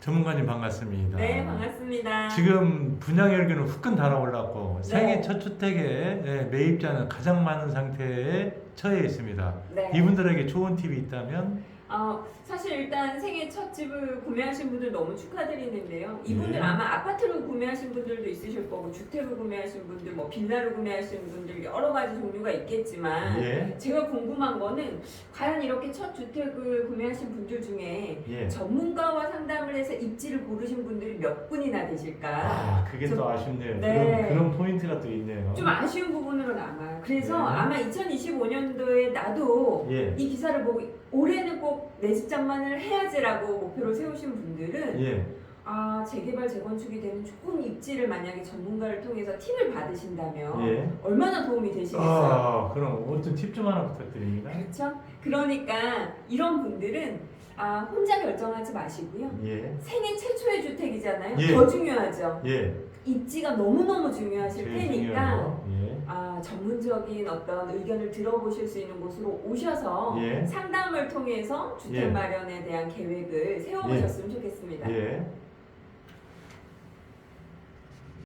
전문가님 반갑습니다. 네, 반갑습니다. 지금 분양 열기는 후끈 달아올랐고 네. 생애 첫 주택에 예, 매입자는 가장 많은 상태에 처해 있습니다. 네. 이분들에게 좋은 팁이 있다면 어, 사실 일단 생애 첫 집을 구매하신 분들 너무 축하드리는데요. 이분들 예. 아마 아파트를 구매하신 분들도 있으실 거고 주택을 구매하신 분들, 뭐 빌라를 구매하신 분들 여러 가지 종류가 있겠지만 예, 제가 궁금한 거는 과연 이렇게 첫 주택을 구매하신 분들 중에 예. 전문가와 상담을 해서 입지를 고르신 분들이 몇 분이나 되실까? 아, 그게 저- 또 아쉽네요. 네. 그런, 그런 포인트가 또 있네요. 좀 아쉬운 부분으로 남아요. 그래서 네. 아마 2025년도에 나도 예, 이 기사를 보고 올해는 꼭내 집장만을 해야지라고 목표를 세우신 분들은 예, 아 재개발 재건축이 되는 좋은 입지를 만약에 전문가를 통해서 팁을 받으신다면 예. 얼마나 도움이 되시겠어요? 아, 그럼 어떤 팁 좀 하나 부탁드립니다. 그렇죠? 그러니까 이런 분들은 아 혼자 결정하지 마시고요. 예, 생애 최초의 주택이잖아요. 예. 더 중요하죠. 예. 입지가 너무너무 중요하실 제일 테니까 중요한 거. 예, 아, 전문적인 어떤 의견을 들어보실 수 있는 곳으로 오셔서 예. 상담을 통해서 주택 예. 마련에 대한 계획을 세워보셨으면 좋겠습니다. 예.